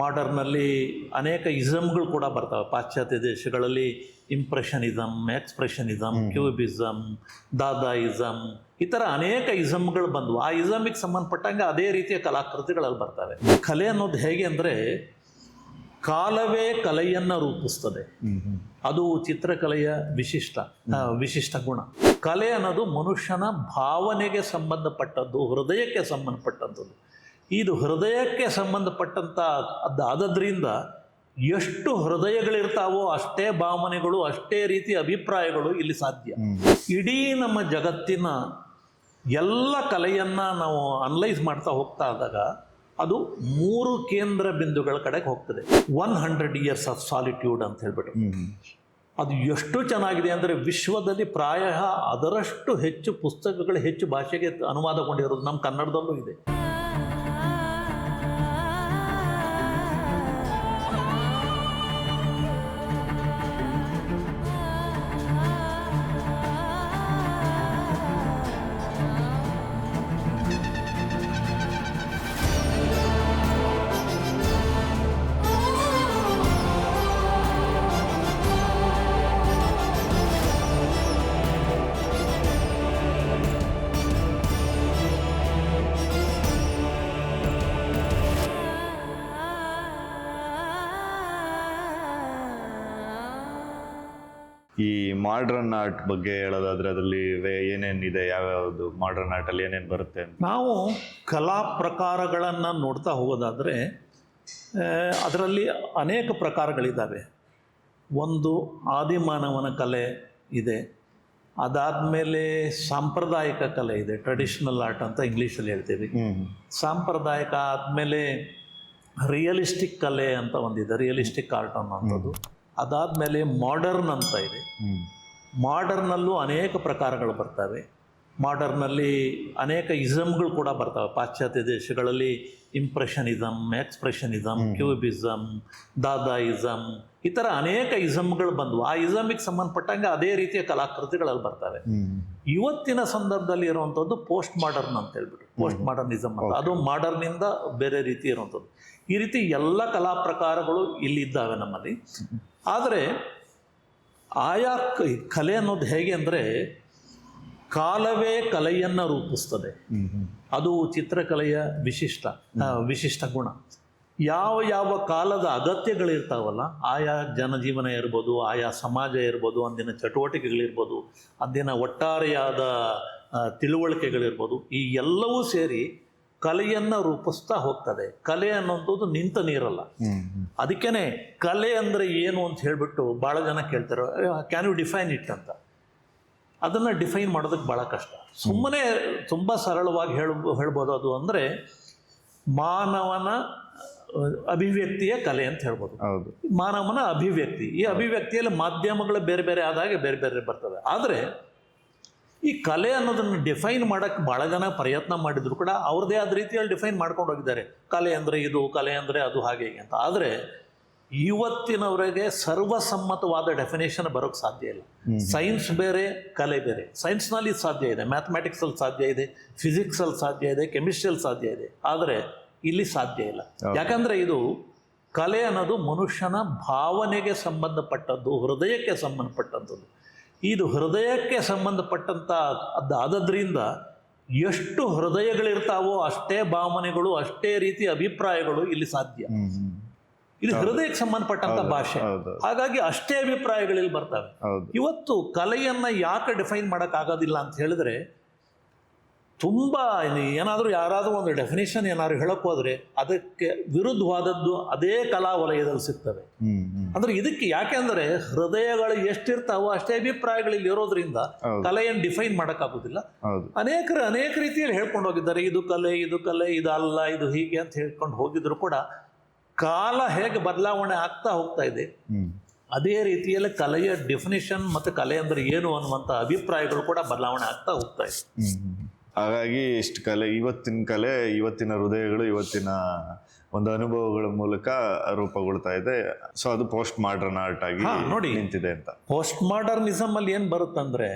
ಮಾಡರ್ನಲ್ಲಿ ಅನೇಕ ಇಸಮ್ಗಳು ಕೂಡ ಬರ್ತವೆ. ಪಾಶ್ಚಾತ್ಯ ದೇಶಗಳಲ್ಲಿ ಇಂಪ್ರೆಷನಿಸಮ್ ಎಕ್ಸ್ಪ್ರೆಷನಿಸಮ್ ಕ್ಯೂಬಿಸಮ್ ದಾದಾಯಿಸಮ್ ಈ ಥರ ಅನೇಕ ಇಸಮ್ಗಳು ಬಂದವು. ಆ ಇಸಮಿಗೆ ಸಂಬಂಧಪಟ್ಟಂಗೆ ಅದೇ ರೀತಿಯ ಕಲಾಕೃತಿಗಳಲ್ಲಿ ಬರ್ತವೆ. ಕಲೆ ಅನ್ನೋದು ಹೇಗೆ ಅಂದರೆ ಕಾಲವೇ ಕಲೆಯನ್ನು ರೂಪಿಸ್ತದೆ. ಅದು ಚಿತ್ರಕಲೆಯ ವಿಶಿಷ್ಟ ವಿಶಿಷ್ಟ ಗುಣ. ಕಲೆ ಅನ್ನೋದು ಮನುಷ್ಯನ ಭಾವನೆಗೆ ಸಂಬಂಧಪಟ್ಟದ್ದು ಹೃದಯಕ್ಕೆ ಸಂಬಂಧಪಟ್ಟಂಥದ್ದು ಇದು ಹೃದಯಕ್ಕೆ ಸಂಬಂಧಪಟ್ಟಂಥ ಅದಾದದ್ರಿಂದ ಎಷ್ಟು ಹೃದಯಗಳಿರ್ತಾವೋ ಅಷ್ಟೇ ಭಾವನೆಗಳು ಅಷ್ಟೇ ರೀತಿ ಅಭಿಪ್ರಾಯಗಳು ಇಲ್ಲಿ ಸಾಧ್ಯ. ಇಡೀ ನಮ್ಮ ಜಗತ್ತಿನ ಎಲ್ಲ ಕಲೆಯನ್ನು ನಾವು ಅನಲೈಸ್ ಮಾಡ್ತಾ ಹೋಗ್ತಾ ಇದ್ದಾಗ ಅದು ಮೂರು ಕೇಂದ್ರ ಬಿಂದುಗಳ ಕಡೆಗೆ ಹೋಗ್ತದೆ. One hundred years of solitude ಅಂತ ಹೇಳ್ಬಿಟ್ಟು. ಅದು ಎಷ್ಟು ಚೆನ್ನಾಗಿದೆ ಅಂದರೆ ವಿಶ್ವದಲ್ಲಿ ಪ್ರಾಯ ಅದರಷ್ಟು ಹೆಚ್ಚು ಪುಸ್ತಕಗಳು ಹೆಚ್ಚು ಭಾಷೆಗೆ ಅನುವಾದಗೊಂಡಿರೋದು ನಮ್ಮ ಕನ್ನಡದಲ್ಲೂ ಇದೆ. ಈ ಮಾಡ್ರನ್ ಆರ್ಟ್ ಬಗ್ಗೆ ಹೇಳೋದಾದ್ರೆ ಅದರಲ್ಲಿ ಏನೇನಿದೆ? ಯಾವ್ಯಾವುದು ಮಾಡ್ರನ್ ಆರ್ಟ್ ಅಲ್ಲಿ ಏನೇನು ಬರುತ್ತೆ ನಾವು ಕಲಾ ಪ್ರಕಾರಗಳನ್ನು ನೋಡ್ತಾ ಹೋಗೋದಾದರೆ ಅದರಲ್ಲಿ ಅನೇಕ ಪ್ರಕಾರಗಳಿದ್ದಾವೆ. ಒಂದು ಆದಿಮಾನವನ ಕಲೆ ಇದೆ. ಅದಾದಮೇಲೆ ಸಾಂಪ್ರದಾಯಿಕ ಕಲೆ ಇದೆ. ಟ್ರೆಡಿಷ್ನಲ್ ಆರ್ಟ್ ಅಂತ ಇಂಗ್ಲೀಷಲ್ಲಿ ಹೇಳ್ತೀವಿ. ಸಾಂಪ್ರದಾಯಿಕ ಆದಮೇಲೆ ರಿಯಲಿಸ್ಟಿಕ್ ಕಲೆ ಅಂತ ಒಂದಿದೆ. ರಿಯಲಿಸ್ಟಿಕ್ ಆರ್ಟ್ ಅನ್ನೋಂಥದ್ದು. ಅದಾದಮೇಲೆ ಮಾಡರ್ನ್ ಅಂತ ಇದೆ. ಮಾಡರ್ನಲ್ಲೂ ಅನೇಕ ಪ್ರಕಾರಗಳು ಬರ್ತವೆ. ಮಾಡರ್ನಲ್ಲಿ ಅನೇಕ ಇಸಮ್ಗಳು ಕೂಡ ಬರ್ತವೆ. ಪಾಶ್ಚಾತ್ಯ ದೇಶಗಳಲ್ಲಿ ಇಂಪ್ರೆಷನಿಸಮ್ ಎಕ್ಸ್ಪ್ರೆಷನಿಸಮ್ ಕ್ಯೂಬಿಸಮ್ ದಾದಾಯಿಸಮ್ ಈ ಥರ ಅನೇಕ ಇಸಮ್ಗಳು ಬಂದವು. ಆ ಇಸಮಿಗೆ ಸಂಬಂಧಪಟ್ಟಂಗೆ ಅದೇ ರೀತಿಯ ಕಲಾಕೃತಿಗಳಲ್ಲಿ ಬರ್ತವೆ. ಇವತ್ತಿನ ಸಂದರ್ಭದಲ್ಲಿ ಇರುವಂಥದ್ದು ಪೋಸ್ಟ್ ಮಾಡರ್ನ್ ಅಂತ ಹೇಳ್ಬಿಟ್ಟು. ಪೋಸ್ಟ್ ಮಾಡರ್ನಿಸಮ್ ಅಂತ. ಅದು ಮಾಡರ್ನಿಂದ ಬೇರೆ ರೀತಿ ಇರುವಂಥದ್ದು. ಈ ರೀತಿ ಎಲ್ಲ ಕಲಾ ಪ್ರಕಾರಗಳು ಇಲ್ಲಿದ್ದಾವೆ ನಮ್ಮಲ್ಲಿ. ಆದರೆ ಆಯಾ ಕಲೆ ಅನ್ನೋದು ಹೇಗೆ ಅಂದರೆ ಕಾಲವೇ ಕಲೆಯನ್ನು ರೂಪಿಸ್ತದೆ. ಅದು ಚಿತ್ರಕಲೆಯ ವಿಶಿಷ್ಟ ವಿಶಿಷ್ಟ ಗುಣ. ಯಾವ ಯಾವ ಕಾಲದ ಅಗತ್ಯಗಳಿರ್ತಾವಲ್ಲ ಆಯಾ ಜನಜೀವನ ಇರ್ಬೋದು ಆಯಾ ಸಮಾಜ ಇರ್ಬೋದು ಅಂದಿನ ಚಟುವಟಿಕೆಗಳಿರ್ಬೋದು ಅಂದಿನ ಒಟ್ಟಾರೆಯಾದ ತಿಳುವಳಿಕೆಗಳಿರ್ಬೋದು ಈ ಎಲ್ಲವೂ ಸೇರಿ ಕಲೆಯನ್ನು ರೂಪಿಸ್ತಾ ಹೋಗ್ತದೆ. ಕಲೆ ಅನ್ನೋದು ನಿಂತ ನೀರಲ್ಲ. ಅದಕ್ಕೇನೆ ಕಲೆ ಅಂದರೆ ಏನು ಅಂತ ಹೇಳಿಬಿಟ್ಟು ಭಾಳ ಜನ ಕೇಳ್ತಾರೆ ಕ್ಯಾನ್ ಯು ಡಿಫೈನ್ ಇಟ್ ಅಂತ. ಅದನ್ನು ಡಿಫೈನ್ ಮಾಡೋದಕ್ಕೆ ಭಾಳ ಕಷ್ಟ. ಸುಮ್ಮನೆ ತುಂಬ ಸರಳವಾಗಿ ಹೇಳ ಹೇಳ್ಬೋದು ಅದು ಅಂದರೆ ಮಾನವನ ಅಭಿವ್ಯಕ್ತಿಯ ಕಲೆ ಅಂತ ಹೇಳ್ಬೋದು. ಮಾನವನ ಅಭಿವ್ಯಕ್ತಿ. ಈ ಅಭಿವ್ಯಕ್ತಿಯಲ್ಲಿ ಮಾಧ್ಯಮಗಳು ಬೇರೆ ಬೇರೆ ಆದಾಗ ಬೇರೆ ಬೇರೆ ಬರ್ತವೆ. ಆದರೆ ಈ ಕಲೆ ಅನ್ನೋದನ್ನು ಡಿಫೈನ್ ಮಾಡೋಕ್ಕೆ ಭಾಳ ಜನ ಪ್ರಯತ್ನ ಮಾಡಿದ್ರು ಕೂಡ ಅವ್ರದ್ದೇ ಆದ ರೀತಿಯಲ್ಲಿ ಡಿಫೈನ್ ಮಾಡ್ಕೊಂಡು ಹೋಗಿದ್ದಾರೆ. ಕಲೆ ಅಂದರೆ ಇದು ಕಲೆ ಅಂದರೆ ಅದು ಹಾಗೆ ಹೀಗೆ ಅಂತ. ಆದರೆ ಇವತ್ತಿನವರೆಗೆ ಸರ್ವಸಮ್ಮತವಾದ ಡೆಫಿನೇಷನ್ ಬರೋಕ್ಕೆ ಸಾಧ್ಯ ಇಲ್ಲ. ಸೈನ್ಸ್ ಬೇರೆ ಕಲೆ ಬೇರೆ. ಸೈನ್ಸ್ನಲ್ಲಿ ಸಾಧ್ಯ ಇದೆ. ಮ್ಯಾಥಮೆಟಿಕ್ಸಲ್ಲಿ ಸಾಧ್ಯ ಇದೆ. ಫಿಸಿಕ್ಸಲ್ಲಿ ಸಾಧ್ಯ ಇದೆ. ಕೆಮಿಸ್ಟ್ರಿಯಲ್ಲಿ ಸಾಧ್ಯ ಇದೆ. ಆದರೆ ಇಲ್ಲಿ ಸಾಧ್ಯ ಇಲ್ಲ. ಯಾಕಂದರೆ ಇದು ಕಲೆ ಅನ್ನೋದು ಮನುಷ್ಯನ ಭಾವನೆಗೆ ಸಂಬಂಧಪಟ್ಟದ್ದು ಹೃದಯಕ್ಕೆ ಸಂಬಂಧಪಟ್ಟಂಥದ್ದು ಇದು ಹೃದಯಕ್ಕೆ ಸಂಬಂಧಪಟ್ಟಂಥ ಅದಾದದ್ರಿಂದ ಎಷ್ಟು ಹೃದಯಗಳಿರ್ತಾವೋ ಅಷ್ಟೇ ಭಾವನೆಗಳು ಅಷ್ಟೇ ರೀತಿ ಅಭಿಪ್ರಾಯಗಳು ಇಲ್ಲಿ ಸಾಧ್ಯ. ಇದು ಹೃದಯಕ್ಕೆ ಸಂಬಂಧಪಟ್ಟಂತ ಭಾಷೆ. ಹಾಗಾಗಿ ಅಷ್ಟೇ ಅಭಿಪ್ರಾಯಗಳಲ್ಲಿ ಬರ್ತವೆ. ಇವತ್ತು ಕಲೆಯನ್ನ ಯಾಕೆ ಡಿಫೈನ್ ಮಾಡೋಕ್ಕಾಗೋದಿಲ್ಲ ಅಂತ ಹೇಳಿದ್ರೆ ತುಂಬ ಏನಾದರೂ ಯಾರಾದರೂ ಒಂದು ಡೆಫಿನೇಷನ್ ಏನಾದ್ರು ಹೇಳಕ್ ಹೋದ್ರೆ ಅದಕ್ಕೆ ವಿರುದ್ಧವಾದದ್ದು ಅದೇ ಕಲಾ ವಲಯದಲ್ಲಿ ಸಿಗ್ತವೆ ಅಂದ್ರೆ ಇದಕ್ಕೆ ಯಾಕೆಂದ್ರೆ ಹೃದಯಗಳು ಎಷ್ಟಿರ್ತಾವೋ ಅಷ್ಟೇ ಅಭಿಪ್ರಾಯಗಳಲ್ಲಿ ಇರೋದ್ರಿಂದ. ಕಲೆಯನ್ನು ಡಿಫೈನ್ ಮಾಡೋಕ್ಕಾಗೋದಿಲ್ಲ. ಅನೇಕರು ಅನೇಕ ರೀತಿಯಲ್ಲಿ ಹೇಳ್ಕೊಂಡು ಹೋಗಿದ್ದಾರೆ ಇದು ಕಲೆ ಇದು ಕಲೆ ಇದು ಅಲ್ಲ ಇದು ಹೀಗೆ ಅಂತ ಹೇಳ್ಕೊಂಡು ಹೋಗಿದ್ರು ಕೂಡ ಕಾಲ ಹೇಗೆ ಬದಲಾವಣೆ ಆಗ್ತಾ ಹೋಗ್ತಾ ಇದೆ ಅದೇ ರೀತಿಯಲ್ಲಿ ಕಲೆಯ ಡೆಫಿನೇಷನ್ ಮತ್ತು ಕಲೆ ಅಂದರೆ ಏನು ಅನ್ನುವಂಥ ಅಭಿಪ್ರಾಯಗಳು ಕೂಡ ಬದಲಾವಣೆ ಆಗ್ತಾ ಹೋಗ್ತಾ ಇದೆ. ಹಾಗಾಗಿ ಇಷ್ಟು ಕಲೆ ಇವತ್ತಿನ ಕಲೆ ಇವತ್ತಿನ ಹೃದಯಗಳು ಇವತ್ತಿನ ಒಂದು ಅನುಭವಗಳ ಮೂಲಕ ರೂಪುಗೊಳ್ತಾ ಇದೆ. ಸೊ ಅದು ಪೋಸ್ಟ್ ಮಾಡರ್ನ್ ಆರ್ಟ್ ಆಗಿ ನೋಡಿ. ನಿಂತಿದೆ ಅಂತ. ಪೋಸ್ಟ್ ಮಾಡರ್ನಿಸಮ್ ಅಲ್ಲಿ ಏನು ಬರುತ್ತಂದ್ರೆ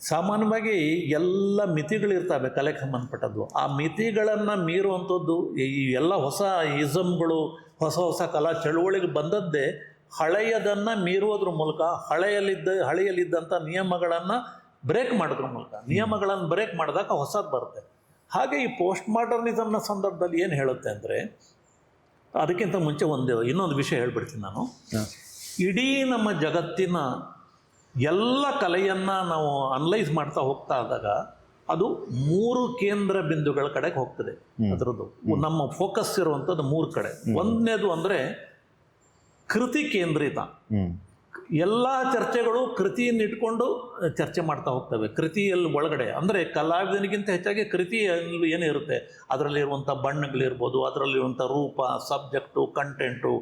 ಸಾಮಾನ್ಯವಾಗಿ ಎಲ್ಲ ಮಿತಿಗಳಿರ್ತವೆ ಕಲೆಗೆ ಸಂಬಂಧಪಟ್ಟದ್ದು. ಆ ಮಿತಿಗಳನ್ನು ಮೀರುವಂಥದ್ದು ಈ ಎಲ್ಲ ಹೊಸ ಇಸಮ್ಗಳು ಹೊಸ ಹೊಸ ಕಲಾ ಚಳುವಳಿಗೆ ಬಂದದ್ದೇ ಹಳೆಯದನ್ನು ಮೀರುವುದ್ರ ಮೂಲಕ ಹಳೆಯಲ್ಲಿದ್ದ ಹಳೆಯಲ್ಲಿದ್ದಂಥ ನಿಯಮಗಳನ್ನು ಬ್ರೇಕ್ ಮಾಡೋದ್ರ ಮೂಲಕ ನಿಯಮಗಳನ್ನು ಬ್ರೇಕ್ ಮಾಡಿದಾಗ ಹೊಸದು ಬರುತ್ತೆ. ಹಾಗೆ ಈ ಪೋಸ್ಟ್ ಮಾಡರ್ನಿಸಮ್ನ ಸಂದರ್ಭದಲ್ಲಿ ಏನು ಹೇಳುತ್ತೆ ಅಂದರೆ ಅದಕ್ಕಿಂತ ಮುಂಚೆ ಒಂದು ಇನ್ನೊಂದು ವಿಷಯ ಹೇಳ್ಬಿಡ್ತೀನಿ ನಾನು. ಇಡೀ ನಮ್ಮ ಜಗತ್ತಿನ ಎಲ್ಲ ಕಲೆಯನ್ನು ನಾವು ಅನಲೈಸ್ ಮಾಡ್ತಾ ಹೋಗ್ತಾ ಆದಾಗ ಅದು ಮೂರು ಕೇಂದ್ರ ಬಿಂದುಗಳ ಕಡೆಗೆ ಹೋಗ್ತದೆ. ಅದರದ್ದು ನಮ್ಮ ಫೋಕಸ್ ಇರುವಂಥದ್ದು ಮೂರು ಕಡೆ. ಒಂದನೇದು ಅಂದರೆ ಕೃತಿ ಕೇಂದ್ರಿತ. ಎಲ್ಲ ಚರ್ಚೆಗಳು ಕೃತಿಯನ್ನು ಇಟ್ಕೊಂಡು ಚರ್ಚೆ ಮಾಡ್ತಾ ಹೋಗ್ತವೆ. ಕೃತಿಯಲ್ಲಿ ಒಳಗಡೆ ಅಂದರೆ ಕಲಾವಿದನಿಗಿಂತ ಹೆಚ್ಚಾಗಿ ಕೃತಿಯಲ್ಲಿ ಏನಿರುತ್ತೆ ಅದರಲ್ಲಿರುವಂಥ ಬಣ್ಣಗಳಿರ್ಬೋದು ಅದರಲ್ಲಿರುವಂಥ ರೂಪ subject content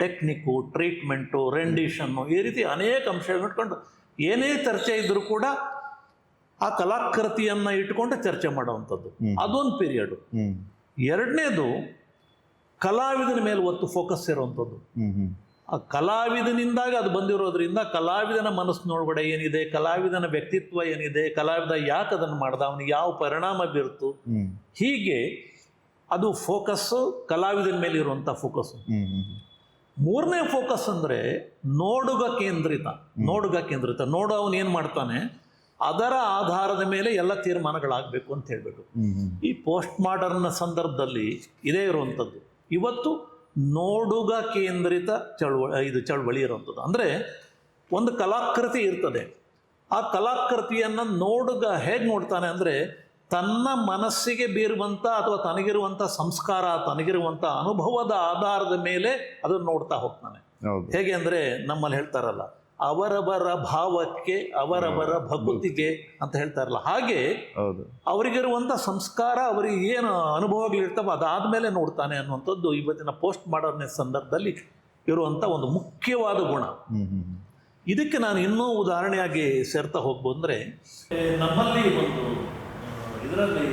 technique treatment rendition ಈ ರೀತಿ ಅನೇಕ ಅಂಶಗಳನ್ನ ಇಟ್ಕೊಂಡು ಏನೇ ಚರ್ಚೆ ಇದ್ದರೂ ಕೂಡ ಆ ಕಲಾಕೃತಿಯನ್ನು ಇಟ್ಕೊಂಡು ಚರ್ಚೆ ಮಾಡುವಂಥದ್ದು. ಅದೊಂದು ಪೀರಿಯಡು ಎರಡನೇದು ಕಲಾವಿದನ ಮೇಲೆ ಒತ್ತು ಫೋಕಸ್ ಇರುವಂಥದ್ದು. ಆ ಕಲಾವಿದನಿಂದಾಗ ಅದು ಬಂದಿರೋದ್ರಿಂದ ಕಲಾವಿದನ ಮನಸ್ಸಿನೊಳಗಡೆ ಏನಿದೆ ಕಲಾವಿದನ ವ್ಯಕ್ತಿತ್ವ ಏನಿದೆ ಕಲಾವಿದ ಯಾಕೆ ಅದನ್ನು ಮಾಡ್ದ ಅವನಿಗೆ ಯಾವ ಪರಿಣಾಮ ಬೀರ್ತು? ಹೀಗೆ ಅದು ಫೋಕಸ್ಸು ಕಲಾವಿದನ ಮೇಲೆ ಇರುವಂಥ ಫೋಕಸ್ಸು ಮೂರನೇ ಫೋಕಸ್ ಅಂದರೆ ನೋಡುಗ ಕೇಂದ್ರಿತ ನೋಡುಗ ಕೇಂದ್ರಿತ. ನೋಡು ಅವನು ಏನು ಮಾಡ್ತಾನೆ ಅದರ ಆಧಾರದ ಮೇಲೆ ಎಲ್ಲ ತೀರ್ಮಾನಗಳಾಗಬೇಕು ಅಂತ ಹೇಳ್ಬಿಟ್ಟು. ಈ ಪೋಸ್ಟ್ ಮಾಡರ್ನ ಸಂದರ್ಭದಲ್ಲಿ ಇದೇ ಇರುವಂಥದ್ದು. ಇವತ್ತು ನೋಡುಗ ಕೇಂದ್ರಿತ ಚಳುವಳಿ ಇದು ಚಳುವಳಿ ಇರುವಂಥದ್ದು. ಅಂದರೆ ಒಂದು ಕಲಾಕೃತಿ ಇರ್ತದೆ. ಆ ಕಲಾಕೃತಿಯನ್ನು ನೋಡುಗ ಹೇಗೆ ನೋಡ್ತಾನೆ ಅಂದರೆ ತನ್ನ ಮನಸ್ಸಿಗೆ ಬೀರುವಂಥ ಅಥವಾ ತನಗಿರುವಂಥ ಸಂಸ್ಕಾರ ತನಗಿರುವಂಥ ಅನುಭವದ ಆಧಾರದ ಮೇಲೆ ಅದನ್ನು ನೋಡ್ತಾ ಹೋಗ್ತಾನೆ. ಹೇಗೆ ಅಂದರೆ ನಮ್ಮಲ್ಲಿ ಹೇಳ್ತಾರಲ್ಲ ಅವರವರ ಭಾವಕ್ಕೆ ಅವರವರ ಭಕ್ತಿಗೆ ಅಂತ ಹೇಳ್ತಾರಲ್ಲ. ಹಾಗೆ ಹೌದು. ಅವರಿಗಿರುವಂಥ ಸಂಸ್ಕಾರ ಅವರಿಗೆ ಏನು ಅನುಭವಗಳಿರ್ತವೆ ಅದಾದಮೇಲೆ ನೋಡ್ತಾನೆ ಅನ್ನುವಂಥದ್ದು ಇವತ್ತಿನ ಪೋಸ್ಟ್ ಮಾಡರ್ನ ಸಂದರ್ಭದಲ್ಲಿ ಇರುವಂಥ ಒಂದು ಮುಖ್ಯವಾದ ಗುಣ. ಇದಕ್ಕೆ ನಾನು ಇನ್ನೂ ಉದಾಹರಣೆಯಾಗಿ ಸೇರ್ತಾ ಹೋಗ್ಬೋದು ಅಂದರೆ ನಮ್ಮಲ್ಲಿ ಒಂದು ಇದರಲ್ಲಿ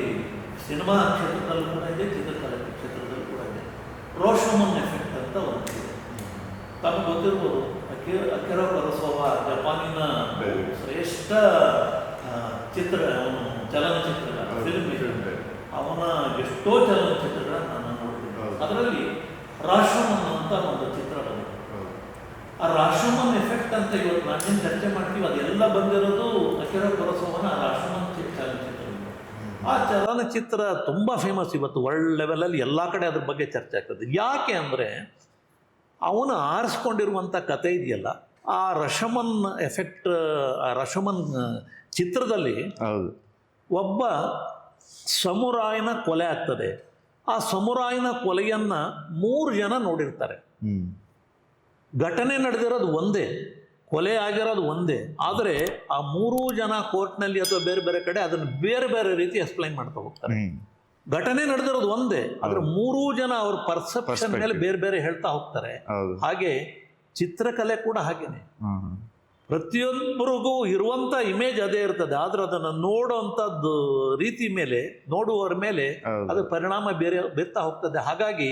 ಸಿನಿಮಾ ಕ್ಷೇತ್ರದಲ್ಲಿ ಕೂಡ ಇದೆ ಚಿತ್ರಕಲೆ ಕ್ಷೇತ್ರದಲ್ಲೂ ಕೂಡ ಇದೆ. ರೋಷಮನ್ ಎಫೆಕ್ಟ್ ಅಂತ ಒಂದು ತಮಗೆ ಗೊತ್ತಿರ್ಬೋದು. ಅಕಿರೋ ಕರಸೋವ ಜಪಾನಿನ ಶ್ರೇಷ್ಠ ಚಿತ್ರ ಅವನು ಚಲನಚಿತ್ರ ಫಿಲ್ಮ್ ಅವನ ಎಷ್ಟೋ ಚಲನಚಿತ್ರಗಳನ್ನು ನಾನು ಹೌದು. ಅದರಲ್ಲಿ ರಾಶಮನ್ ಅಂತ ಒಂದು ಚಿತ್ರ ಬಂದಿದೆ. ಆ ರಾಶಮನ್ ಎಫೆಕ್ಟ್ ಅಂತ ಇವತ್ತು ನಾನೇನು ಚರ್ಚೆ ಮಾಡ್ತೀವಿ ಅದೆಲ್ಲ ಬಂದಿರೋದು ಅಕಿರೋ ಕುರಸೋವನ ರಾಶಮನ್ ಚಲನಚಿತ್ರ. ಆ ಚಲನಚಿತ್ರ ತುಂಬ ಫೇಮಸ್ ಇವತ್ತು ವರ್ಲ್ಡ್ ಲೆವೆಲಲ್ಲಿ ಎಲ್ಲ ಕಡೆ ಅದ್ರ ಬಗ್ಗೆ ಚರ್ಚೆ ಆಗ್ತದೆ. ಯಾಕೆ ಅಂದರೆ ಅವನು ಆರಿಸ್ಕೊಂಡಿರುವಂಥ ಕತೆ ಇದೆಯಲ್ಲ ಆ ರಶಮನ್ ಎಫೆಕ್ಟ್ ಆ ರಶಮನ್ ಚಿತ್ರದಲ್ಲಿ ಹೌದು. ಒಬ್ಬ ಸಮುರಾಯನ ಕೊಲೆ ಆಗ್ತದೆ. ಆ ಸಮುರಾಯನ ಕೊಲೆಯನ್ನು ಮೂರು ಜನ ನೋಡಿರ್ತಾರೆ. ಘಟನೆ ನಡೆದಿರೋದು ಒಂದೇ ಕೊಲೆ ಆಗಿರೋದು ಒಂದೇ. ಆದರೆ ಆ ಮೂರೂ ಜನ ಕೋರ್ಟ್ನಲ್ಲಿ ಅಥವಾ ಬೇರೆ ಬೇರೆ ಕಡೆ ಅದನ್ನು ಬೇರೆ ಬೇರೆ ರೀತಿ ಎಕ್ಸ್ಪ್ಲೈನ್ ಮಾಡ್ತಾ ಹೋಗ್ತಾರೆ. ಘಟನೆ ನಡೆದಿರೋದು ಒಂದೇ ಆದ್ರೆ ಮೂರೂ ಜನ ಅವ್ರ ಪರ್ಸೆಪ್ಷನ್ ಮೇಲೆ ಬೇರೆ ಬೇರೆ ಹೇಳ್ತಾ ಹೋಗ್ತಾರೆ. ಹಾಗೆ ಚಿತ್ರಕಲೆ ಕೂಡ ಹಾಗೇನೆ. ಪ್ರತಿಯೊಬ್ಬರಿಗೂ ಇರುವಂತ ಇಮೇಜ್ ಅದೇ ಇರ್ತದೆ ಆದ್ರೆ ಅದನ್ನ ನೋಡುವಂತದ್ದು ರೀತಿ ಮೇಲೆ ನೋಡುವವರ ಮೇಲೆ ಅದು ಪರಿಣಾಮ ಬೇರೆ ಬೀರ್ತಾ ಹೋಗ್ತದೆ. ಹಾಗಾಗಿ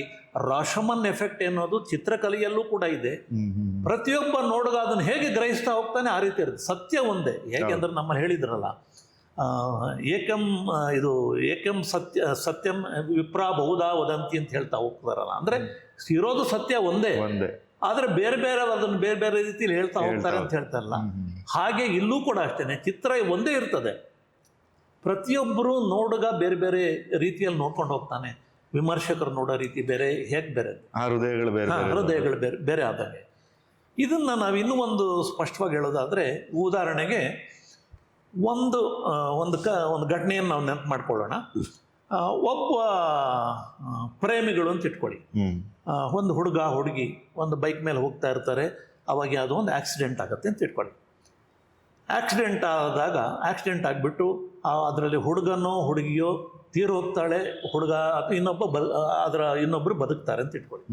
ರಾಶಮನ್ ಎಫೆಕ್ಟ್ ಎನ್ನುವುದು ಚಿತ್ರಕಲೆಯಲ್ಲೂ ಕೂಡ ಇದೆ. ಪ್ರತಿಯೊಬ್ಬ ನೋಡುಗ ಅದನ್ನ ಹೇಗೆ ಗ್ರಹಿಸ್ತಾ ಹೋಗ್ತಾನೆ ಆ ರೀತಿ ಇರುತ್ತೆ. ಸತ್ಯ ಒಂದೇ. ಹೇಗೆ ಅಂದ್ರೆ ನಮ್ಮ ಹೇಳಿದ್ರಲ್ಲ ಏಕಂ ಇದು ಏಕಂ ಸತ್ಯ ಸತ್ಯಂ ವಿಪ್ರ ಬಹುದಾ ವದಂತಿ ಅಂತ ಹೇಳ್ತಾ ಹೋಗ್ತಾರಲ್ಲ. ಅಂದ್ರೆ ಇರೋದು ಸತ್ಯ ಒಂದೇ. ಒಂದೇ. ಆದರೆ ಬೇರೆ ಬೇರೆ ಅದನ್ನು ಬೇರೆ ಬೇರೆ ರೀತಿಯಲ್ಲಿ ಹೇಳ್ತಾ ಹೋಗ್ತಾರೆ ಅಂತ ಹೇಳ್ತಾರಲ್ಲ. ಹಾಗೆ ಇಲ್ಲೂ ಕೂಡ ಅಷ್ಟೇ ಚಿತ್ರ ಒಂದೇ ಇರ್ತದೆ. ಪ್ರತಿಯೊಬ್ಬರು ನೋಡುಗ ಬೇರೆ ಬೇರೆ ರೀತಿಯಲ್ಲಿ ನೋಡ್ಕೊಂಡು ಹೋಗ್ತಾನೆ. ವಿಮರ್ಶಕರು ನೋಡೋ ರೀತಿ ಬೇರೆ ಹೇಗೆ ಬೇರೆ? ಹೃದಯಗಳು ಬೇರೆ ಹೃದಯಗಳು ಬೇರೆ ಬೇರೆ ಆದಂಗೆ. ಇದನ್ನು ನಾವು ಇನ್ನೂ ಒಂದು ಸ್ಪಷ್ಟವಾಗಿ ಹೇಳೋದಾದರೆ ಉದಾಹರಣೆಗೆ ಒಂದು ಒಂದು ಕ ಒಂದು ಘಟನೆಯನ್ನು ನಾವು ನೆನಪು ಮಾಡ್ಕೊಳ್ಳೋಣ. ಒಬ್ಬ ಪ್ರೇಮಿಗಳು ಅಂತ ಇಟ್ಕೊಳ್ಳಿ. ಒಂದು ಹುಡುಗ ಹುಡುಗಿ ಒಂದು ಬೈಕ್ ಮೇಲೆ ಹೋಗ್ತಾ ಇರ್ತಾರೆ. ಅವಾಗ ಯಾವುದೋ ಒಂದು ಆಕ್ಸಿಡೆಂಟ್ ಆಗುತ್ತೆ ಅಂತ ಇಟ್ಕೊಳ್ಳಿ. ಆಕ್ಸಿಡೆಂಟ್ ಆದಾಗ ಆಕ್ಸಿಡೆಂಟ್ ಆಗಿಬಿಟ್ಟು ಅದರಲ್ಲಿ ಹುಡುಗನೋ ಹುಡುಗಿಯೋ ತೀರು ಹೋಗ್ತಾಳೆ. ಹುಡುಗ ಅಥವಾ ಇನ್ನೊಬ್ಬ ಬ ಅದರ ಇನ್ನೊಬ್ಬರು ಬದುಕ್ತಾರೆ ಅಂತ ಇಟ್ಕೊಳ್ಳಿ.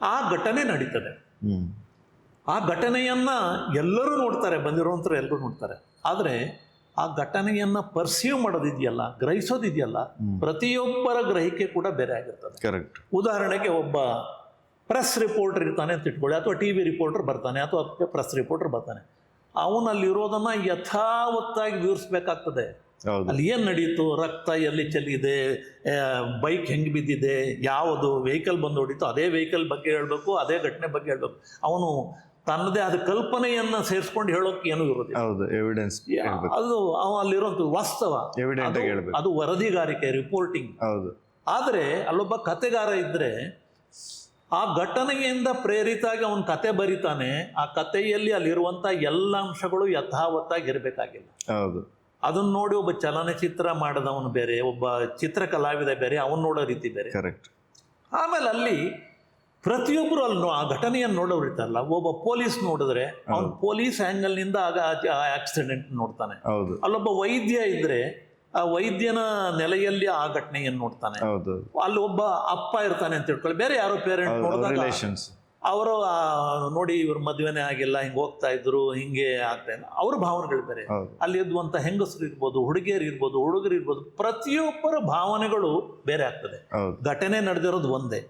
ಆ ಘಟನೆ ನಡೀತದೆ. ಆ ಘಟನೆಯನ್ನು ಎಲ್ಲರೂ ನೋಡ್ತಾರೆ ಬಂದಿರೋಂಥರು ಎಲ್ಲರೂ ನೋಡ್ತಾರೆ. ಆದರೆ ಆ ಘಟನೆಯನ್ನು ಪರ್ಸೀವ್ ಮಾಡೋದಿದೆಯಲ್ಲ ಗ್ರಹಿಸೋದಿದೆಯಲ್ಲ ಪ್ರತಿಯೊಬ್ಬರ ಗ್ರಹಿಕೆ ಕೂಡ ಬೇರೆ ಆಗಿರ್ತದೆ. ಕರೆಕ್ಟ್ ಉದಾಹರಣೆಗೆ ಒಬ್ಬ ಪ್ರೆಸ್ ರಿಪೋರ್ಟರ್ ಇರ್ತಾನೆ ಅಂತ ಇಟ್ಕೊಳ್ಳಿ ಅಥವಾ ಟಿ ವಿ ರಿಪೋರ್ಟರ್ ಬರ್ತಾನೆ ಅಥವಾ ಪ್ರೆಸ್ ರಿಪೋರ್ಟರ್ ಬರ್ತಾನೆ. ಅವನಲ್ಲಿರೋದನ್ನ ಯಥಾವತ್ತಾಗಿ ವಿವರಿಸ್ಬೇಕಾಗ್ತದೆ. ಅಲ್ಲಿ ಏನು ನಡೀತು? ರಕ್ತ ಎಲ್ಲಿ ಚೆಲ್ಲಿದೆ? ಬೈಕ್ ಹೆಂಗೆ ಬಿದ್ದಿದೆ? ಯಾವುದು? ವೆಹಿಕಲ್ ಬಂದು ಹೊಡಿತು ಅದೇ ವೆಹಿಕಲ್ ಬಗ್ಗೆ ಹೇಳಬೇಕು ಅದೇ ಘಟನೆ ಬಗ್ಗೆ ಹೇಳಬೇಕು. ಅವನು ತನ್ನದೇ ಆದ ಕಲ್ಪನೆಯನ್ನ ಸೇರಿಸ್ಕೊಂಡು ಹೇಳೋಕೆ ಏನೂ ಇರೋದಿಲ್ಲ ಹೌದು ಎವಿಡೆನ್ಸ್ ಅದು ಅವ ಅಲ್ಲಿರುವಂಥ ವಾಸ್ತವ. ಎವಿಡೆಂಟ್ ಅದು- ಆಗಿ ಹೇಳ್ಬೇಕು. ಅದು ವರದಿಗಾರಿಕೆ ರಿಪೋರ್ಟಿಂಗ್ ಹೌದು. ಆದರೆ ಅಲ್ಲೊಬ್ಬ ಕತೆಗಾರ ಇದ್ದರೆ ಆ ಘಟನೆಯಿಂದ ಪ್ರೇರಿತ ಆಗಿ ಅವನ ಕತೆ ಬರಿತಾನೆ ಆ ಕಥೆಯಲ್ಲಿ ಅಲ್ಲಿರುವಂಥ ಎಲ್ಲ ಅಂಶಗಳು ಯಥಾವತ್ತಾಗಿ ಇರಬೇಕಾಗಿಲ್ಲ. ಹೌದು. ಅದನ್ನ ನೋಡಿ ಒಬ್ಬ ಚಲನಚಿತ್ರ ಮಾಡಿದವನು ಬೇರೆ ಒಬ್ಬ ಚಿತ್ರ ಕಲಾವಿದ ಬೇರೆ ಅವನು ನೋಡೋ ರೀತಿ ಬೇರೆ. ಕರೆಕ್ಟ್ ಆಮೇಲೆ ಅಲ್ಲಿ ಪ್ರತಿಯೊಬ್ಬರು ಅಲ್ಲಿ ಆ ಘಟನೆಯನ್ನು ನೋಡೋರು ಇರ್ತಾರಲ್ಲ ಒಬ್ಬ ಪೊಲೀಸ್ ನೋಡಿದ್ರೆ ಅವ್ನು ಪೊಲೀಸ್ ಆ್ಯಂಗಲ್ನಿಂದ ಆಗ ಆಕ್ಸಿಡೆಂಟ್ ನೋಡ್ತಾನೆ. ಅಲ್ಲೊಬ್ಬ ವೈದ್ಯ ಇದ್ರೆ ಆ ವೈದ್ಯನ ನೆಲೆಯಲ್ಲಿ ಆ ಘಟನೆಯನ್ನು ನೋಡ್ತಾನೆ. ಅಲ್ಲಿ ಒಬ್ಬ ಅಪ್ಪ ಇರ್ತಾನೆ ಅಂತ ತಿಳ್ಕೊಳ್ಳಿ ಬೇರೆ ಯಾರೋ ಪೇರೆಂಟ್ ನೋಡಿದಾಗ ಅವರು ನೋಡಿ ಇವ್ರ ಮದುವೆನೇ ಆಗಿಲ್ಲ ಹಿಂಗೆ ಹೋಗ್ತಾ ಇದ್ರು ಹಿಂಗೆ ಆಗ್ತಾ ಅವ್ರ ಭಾವನೆಗಳು ಬೇರೆ. ಅಲ್ಲಿ ಇದ್ದವಂತ ಹೆಂಗಸರು ಇರ್ಬೋದು ಹುಡುಗಿಯರು ಇರ್ಬೋದು ಹುಡುಗರು ಇರ್ಬೋದು ಪ್ರತಿಯೊಬ್ಬರ ಭಾವನೆಗಳು ಬೇರೆ ಆಗ್ತದೆ. ಘಟನೆ ನಡೆದಿರೋದು ಒಂದೇ.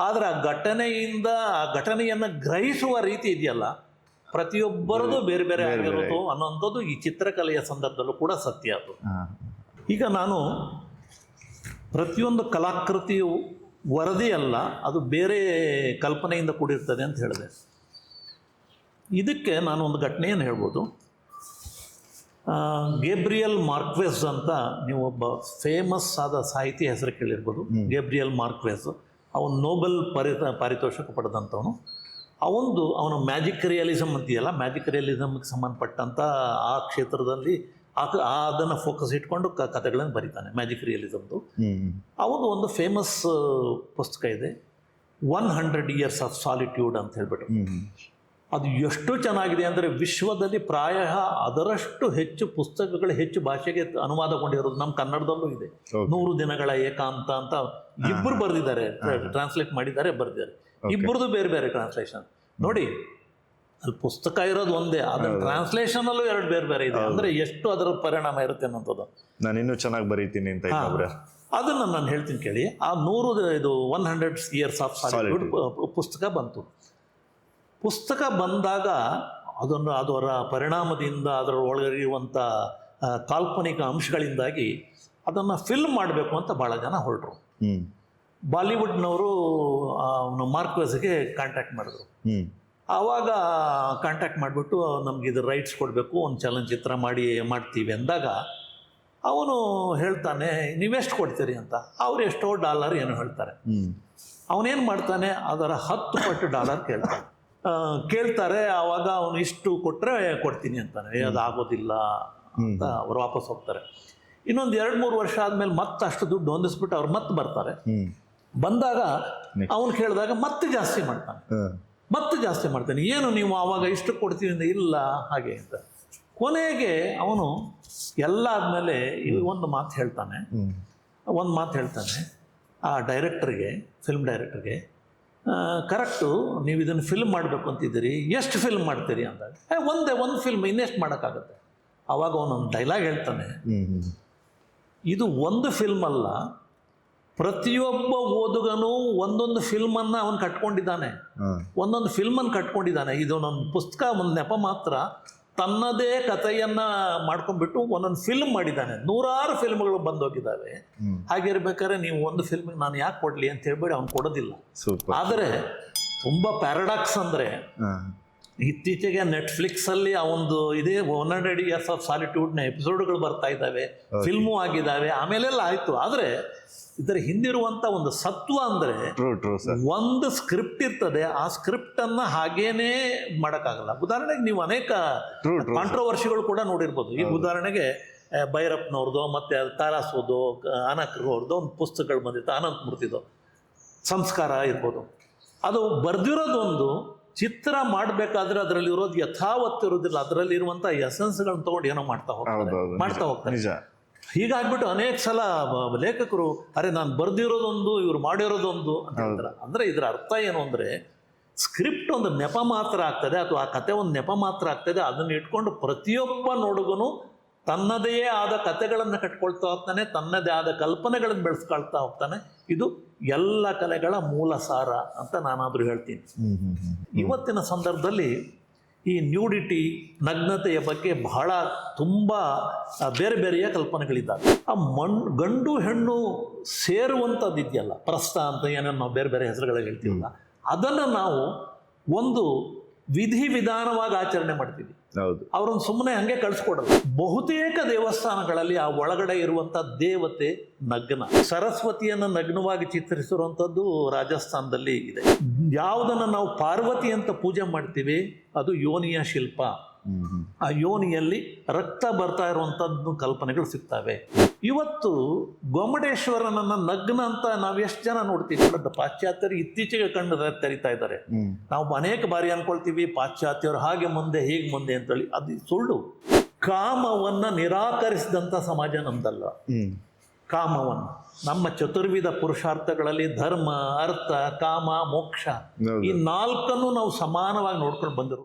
ಆದ್ರೆ ಆ ಘಟನೆಯಿಂದ ಆ ಘಟನೆಯನ್ನ ಗ್ರಹಿಸುವ ರೀತಿ ಇದೆಯಲ್ಲ ಪ್ರತಿಯೊಬ್ಬರದು ಬೇರೆ ಬೇರೆ ಬೇರೆ ಬೇರೆ ಆಗಿರೋದು ಅನ್ನೋಂಥದ್ದು ಈ ಚಿತ್ರಕಲೆಯ ಸಂದರ್ಭದಲ್ಲೂ ಕೂಡ ಸತ್ಯ ಅದು. ಈಗ ನಾನು ಪ್ರತಿಯೊಂದು ಕಲಾಕೃತಿಯು ವರದಿ ಅಲ್ಲ ಅದು ಬೇರೆ ಕಲ್ಪನೆಯಿಂದ ಕೂಡಿರ್ತದೆ ಅಂತ ಹೇಳಿದೆ. ಇದಕ್ಕೆ ನಾನು ಒಂದು ಘಟನೆಯನ್ನು ಹೇಳ್ಬೋದು. ಗೇಬ್ರಿಯಲ್ ಮಾರ್ಕ್ವೆಸ್ ಅಂತ ನೀವು ಒಬ್ಬ ಫೇಮಸ್ ಆದ ಸಾಹಿತಿ ಹೆಸರು ಕೇಳಿರ್ಬೋದು. ಗೇಬ್ರಿಯಲ್ ಮಾರ್ಕ್ವೆಸ್ ಅವನು ನೋಬೆಲ್ ಪರಿತ ಪಾರಿತೋಷಕ ಪಡೆದಂಥವನು. ಅವನದು ಅವನು ಮ್ಯಾಜಿಕ್ ರಿಯಲಿಸಮ್ ಅಂತೀಯಲ್ಲ ಮ್ಯಾಜಿಕ್ ರಿಯಲಿಸಮ್ಗೆ ಸಂಬಂಧಪಟ್ಟಂಥ ಆ ಕ್ಷೇತ್ರದಲ್ಲಿ ಅದನ್ನು ಫೋಕಸ್ ಇಟ್ಕೊಂಡು ಕ ಕಥೆಗಳನ್ನು ಬರೀತಾನೆ. ಮ್ಯಾಜಿಕ್ ರಿಯಲಿಸಮ್ದು ಅವನು ಒಂದು ಫೇಮಸ್ ಪುಸ್ತಕ ಇದೆ. One hundred years of solitude ಅಂತ ಹೇಳ್ಬಿಟ್ಟು. ಅದು ಎಷ್ಟು ಚೆನ್ನಾಗಿದೆ ಅಂದರೆ ವಿಶ್ವದಲ್ಲಿ ಪ್ರಾಯ ಅದರಷ್ಟು ಹೆಚ್ಚು ಪುಸ್ತಕಗಳು ಹೆಚ್ಚು ಭಾಷೆಗೆ ಅನುವಾದಗೊಂಡಿರೋದು ನಮ್ಮ ಕನ್ನಡದಲ್ಲೂ ಇದೆ. ನೂರು ದಿನಗಳ ಏಕಾಂತ ಅಂತ ಇಬ್ಬರು ಬರೆದಿದ್ದಾರೆ. ಟ್ರಾನ್ಸ್ಲೇಟ್ ಮಾಡಿದ್ದಾರೆ ಬರೆದಿದ್ದಾರೆ. ಇಬ್ಬರದು ಬೇರೆ ಬೇರೆ ಟ್ರಾನ್ಸ್ಲೇಷನ್ ನೋಡಿ ಅಲ್ಲಿ ಪುಸ್ತಕ ಇರೋದು ಒಂದೇ ಅದರ ಟ್ರಾನ್ಸ್ಲೇಷನ್ ಅಲ್ಲೂ ಎರಡು ಬೇರೆ ಬೇರೆ ಇದೆ. ಅಂದ್ರೆ ಎಷ್ಟು ಅದರ ಪರಿಣಾಮ ಇರುತ್ತೆ ಅನ್ನೋದು ನಾನು ಇನ್ನೂ ಚೆನ್ನಾಗಿ ಬರೀತೀನಿ ಅಂತ ಅದನ್ನು ನಾನು ಹೇಳ್ತೀನಿ ಕೇಳಿ. ಆ ನೂರು ಇದು one hundred years of solitude ಪುಸ್ತಕ ಬಂತು. ಪುಸ್ತಕ ಬಂದಾಗ ಅದನ್ನು ಅದರ ಪರಿಣಾಮದಿಂದ ಅದರ ಒಳಗಿರುವಂಥ ಕಾಲ್ಪನಿಕ ಅಂಶಗಳಿಂದಾಗಿ ಅದನ್ನು ಫಿಲ್ಮ್ ಮಾಡಬೇಕು ಅಂತ ಭಾಳ ಜನ ಹೊರಟರು. ಬಾಲಿವುಡ್ನವರು ಅವನು ಮಾರ್ಕ್ವೆಸ್ಗೆ ಕಾಂಟ್ಯಾಕ್ಟ್ ಮಾಡಿದ್ರು. ಆವಾಗ ಕಾಂಟ್ಯಾಕ್ಟ್ ಮಾಡಿಬಿಟ್ಟು ನಮ್ಗೆ ಇದು ರೈಟ್ಸ್ ಕೊಡಬೇಕು ಒಂದು ಚಲನಚಿತ್ರ ಮಾಡಿ ಮಾಡ್ತೀವಿ ಅಂದಾಗ ಅವನು ಹೇಳ್ತಾನೆ ನೀವೆಷ್ಟು ಕೊಡ್ತೀರಿ ಅಂತ? ಅವ್ರು ಎಷ್ಟೋ ಡಾಲರ್ ಏನೋ ಹೇಳ್ತಾರೆ. ಅವನೇನು ಮಾಡ್ತಾನೆ ಅದರ ಹತ್ತು ಪಟ್ಟು ಡಾಲರ್ ಕೇಳ್ತಾನೆ. ಕೇಳ್ತಾರೆ ಆವಾಗ ಅವನು ಇಷ್ಟು ಕೊಟ್ಟರೆ ಕೊಡ್ತೀನಿ ಅಂತಾನೆ ಅದು ಆಗೋದಿಲ್ಲ ಅಂತ ಅವ್ರು ವಾಪಸ್ ಹೋಗ್ತಾರೆ. ಇನ್ನೊಂದು ಎರಡು ಮೂರು ವರ್ಷ ಆದಮೇಲೆ ಮತ್ತೆ ಅಷ್ಟು ದುಡ್ಡು ಹೊಂದಿಸ್ಬಿಟ್ಟು ಅವ್ರು ಮತ್ತೆ ಬರ್ತಾರೆ. ಬಂದಾಗ. ಅವನು ಕೇಳಿದಾಗ ಮತ್ತೆ ಜಾಸ್ತಿ ಮಾಡ್ತಾನೆ. ಮತ್ತೆ ಜಾಸ್ತಿ ಮಾಡ್ತಾನೆ. ಏನು ನೀವು ಆವಾಗ ಇಷ್ಟು ಕೊಡ್ತೀವಿ ಅಂದ್ರೆ ಇಲ್ಲ ಹಾಗೆ ಅಂತ. ಕೊನೆಗೆ ಅವನು ಎಲ್ಲ ಆದಮೇಲೆ ಇಲ್ಲಿ ಒಂದು ಮಾತು ಹೇಳ್ತಾನೆ. ಒಂದು ಮಾತು ಹೇಳ್ತಾನೆ. ಆ ಡೈರೆಕ್ಟರ್ಗೆ ಫಿಲ್ಮ್ ಡೈರೆಕ್ಟರ್ಗೆ ಕರೆಕ್ಟು ನೀವು ಇದನ್ನು ಫಿಲ್ಮ್ ಮಾಡಬೇಕು ಅಂತಿದ್ದೀರಿ. ಎಷ್ಟು ಫಿಲ್ಮ್ ಮಾಡ್ತೀರಿ? ಅಂತ. ಏ ಒಂದೇ ಒಂದು ಫಿಲ್ಮ್ ಇನ್ನೆಷ್ಟು ಮಾಡೋಕ್ಕಾಗುತ್ತೆ? ಆವಾಗ ಅವನೊಂದು ಡೈಲಾಗ್ ಹೇಳ್ತಾನೆ. ಇದು ಒಂದು ಫಿಲ್ಮ್ ಅಲ್ಲ ಪ್ರತಿಯೊಬ್ಬ ಓದುಗನೂ ಒಂದೊಂದು ಫಿಲ್ಮನ್ನು ಅವನು ಕಟ್ಕೊಂಡಿದ್ದಾನೆ. ಒಂದೊಂದು ಫಿಲ್ಮನ್ನು ಕಟ್ಕೊಂಡಿದ್ದಾನೆ. ಇದು ನನ್ನ ಪುಸ್ತಕ ಒಂದು ನೆಪ ಮಾತ್ರ. ತನ್ನದೇ ಕಥೆಯನ್ನು ಮಾಡ್ಕೊಂಡ್ಬಿಟ್ಟು ಒಂದೊಂದು ಫಿಲ್ಮ್ ಮಾಡಿದ್ದಾನೆ. ನೂರಾರು ಫಿಲ್ಮ್ಗಳು ಬಂದೋಗಿದ್ದಾವೆ. ಹಾಗಿರ್ಬೇಕಾದ್ರೆ ನೀವು ಒಂದು ಫಿಲ್ಮ್ ನಾನು ಯಾಕೆ ಕೊಡಲಿ ಅಂತ ಹೇಳ್ಬೇಡಿ ಅವ್ನು ಕೊಡೋದಿಲ್ಲ. ಆದರೆ ತುಂಬ ಪ್ಯಾರಡಾಕ್ಸ್ ಅಂದರೆ ಇತ್ತೀಚೆಗೆ ನೆಟ್ಫ್ಲಿಕ್ಸಲ್ಲಿ ಆ ಒಂದು ಇದೇ ಒನ್ ಹಂಡ್ರೆಡ್ ಇಯರ್ಸ್ ಆಫ್ ಸಾಲಿಟ್ಯೂಡ್ನ ಎಪಿಸೋಡ್ಗಳು ಬರ್ತಾ ಇದ್ದಾವೆ ಫಿಲ್ಮು ಆಗಿದ್ದಾವೆ ಆಮೇಲೆಲ್ಲ ಆಯಿತು. ಆದರೆ ಇದರ ಹಿಂದಿರುವಂಥ ಒಂದು ಸತ್ವ ಅಂದರೆ ಒಂದು ಸ್ಕ್ರಿಪ್ಟ್ ಇರ್ತದೆ. ಆ ಸ್ಕ್ರಿಪ್ಟನ್ನು ಹಾಗೇನೇ ಮಾಡೋಕ್ಕಾಗಲ್ಲ. ಉದಾಹರಣೆಗೆ ನೀವು ಅನೇಕ ಟ್ರೂ ಟ್ರೂ ಕಾಂಟ್ರವರ್ಸಿಗಳು ಕೂಡ ನೋಡಿರ್ಬೋದು. ಈಗ ಉದಾಹರಣೆಗೆ ಭೈರಪ್ಪನವ್ರದ್ದು ಮತ್ತು ತಾರಾಸೋದು ಅನಕ್ರವ್ರದ್ದು ಒಂದು ಪುಸ್ತಕಗಳು ಬಂದಿತ್ತು ಅನಂತ ಮೂರ್ತಿದು ಸಂಸ್ಕಾರ ಇರ್ಬೋದು. ಅದು ಬರೆದಿರೋದೊಂದು ಚಿತ್ರ ಮಾಡಬೇಕಾದ್ರೆ ಅದರಲ್ಲಿ ಇರೋದು ಯಥಾವತ್ತು ಇರೋದಿಲ್ಲ. ಎಸೆನ್ಸ್ ಎಸೆನ್ಸ್ಗಳನ್ನ ತಗೊಂಡು ಏನೋ ಮಾಡ್ತಾ ಹೋಗ್ತಾರೆ. ಮಾಡ್ತಾ ಹೋಗ್ತಾರೆ. ನಿಜ. ಹೀಗಾಗ್ಬಿಟ್ಟು ಅನೇಕ ಸಲ ಲೇಖಕರು ಅರೆ ನಾನು ಬರ್ದಿರೋದೊಂದು ಇವ್ರು ಮಾಡಿರೋದೊಂದು ಅಂತ ಅಂದ್ರೆ ಇದ್ರ ಇದರ ಅರ್ಥ ಏನು ಅಂದ್ರೆ ಸ್ಕ್ರಿಪ್ಟ್ ಒಂದು ನೆಪ ಮಾತ್ರ ಆಗ್ತದೆ ಅಥವಾ ಆ ಕತೆ ಒಂದು ನೆಪ ಮಾತ್ರ ಆಗ್ತದೆ. ಅದನ್ನ ಇಟ್ಕೊಂಡು ಪ್ರತಿಯೊಬ್ಬ ನೋಡುಗನು ತನ್ನದೇ ಆದ ಕತೆಗಳನ್ನು ಕಟ್ಕೊಳ್ತಾ ಹೋಗ್ತಾನೆ ತನ್ನದೇ ಆದ ಕಲ್ಪನೆಗಳನ್ನು ಬೆಳೆಸ್ಕೊಳ್ತಾ ಹೋಗ್ತಾನೆ. ಇದು ಎಲ್ಲ ಕಲೆಗಳ ಮೂಲ ಸಾರ ಅಂತ ನಾನಾದರೂ ಹೇಳ್ತೀನಿ. ಇವತ್ತಿನ ಸಂದರ್ಭದಲ್ಲಿ ಈ ನ್ಯೂಡಿಟಿ ನಗ್ನತೆಯ ಬಗ್ಗೆ ಬಹಳ ತುಂಬ ಬೇರೆ ಬೇರೆಯ ಕಲ್ಪನೆಗಳಿದ್ದಾವೆ. ಆ ಮಣ್ ಗಂಡು ಹೆಣ್ಣು ಸೇರುವಂಥದ್ದು ಇದೆಯಲ್ಲ ಪ್ರಸ್ಥ ಅಂತ ಏನೇನು ನಾವು ಬೇರೆ ಬೇರೆ ಹೆಸರುಗಳಲ್ಲಿ ಹೇಳ್ತೀವಲ್ಲ ಅದನ್ನು ನಾವು ಒಂದು ವಿಧಿ ವಿಧಾನವಾಗಿ ಆಚರಣೆ ಮಾಡ್ತೀವಿ. ಹೌದು. ಸುಮ್ಮನೆ ಹಂಗೆ ಕಳಿಸ್ಕೊಡಲ್ಲ ಬಹುತೇಕ ದೇವಸ್ಥಾನಗಳಲ್ಲಿ ಆ ಒಳಗಡೆ ಇರುವಂತ ದೇವತೆ ನಗ್ನ. ಸರಸ್ವತಿಯನ್ನು ನಗ್ನವಾಗಿ ಚಿತ್ರಿಸಿರುವಂಥದ್ದು ರಾಜಸ್ಥಾನದಲ್ಲಿ ಇದೆ. ಯಾವುದನ್ನು ನಾವು ಪಾರ್ವತಿ ಅಂತ ಪೂಜೆ ಮಾಡ್ತೀವಿ, ಅದು ಯೋನಿಯ ಶಿಲ್ಪ. ಆ ಯೋನಿಯಲ್ಲಿ ರಕ್ತ ಬರ್ತಾ ಇರುವಂಥದ್ದು ಕಲ್ಪನೆಗಳು ಸಿಗ್ತವೆ. ಇವತ್ತು ಗೊಮ್ಮಡೇಶ್ವರನನ್ನ ನಗ್ನ ಅಂತ ನಾವು ಎಷ್ಟು ಜನ ನೋಡ್ತೀವಿ ಪಾಶ್ಚಾತ್ಯರು ಇತ್ತೀಚೆಗೆ ಕಂಡು ತೆರಿತಾ ಇದ್ದಾರೆ. ನಾವು ಅನೇಕ ಬಾರಿ ಅನ್ಕೊಳ್ತೀವಿ ಪಾಶ್ಚಾತ್ಯರು ಹಾಗೆ ಮುಂದೆ ಹೀಗೆ ಮುಂದೆ ಅಂತೇಳಿ. ಅದು ಸುಳ್ಳು. ಕಾಮವನ್ನ ನಿರಾಕರಿಸಿದಂಥ ಸಮಾಜ ನಮ್ದಲ್ಲ. ಕಾಮವನ್ನ. ನಮ್ಮ ಚತುರ್ವಿಧ ಪುರುಷಾರ್ಥಗಳಲ್ಲಿ ಧರ್ಮ ಅರ್ಥ ಕಾಮ ಮೋಕ್ಷ ಈ ನಾಲ್ಕನ್ನು ನಾವು ಸಮಾನವಾಗಿ ನೋಡ್ಕೊಂಡು ಬಂದರು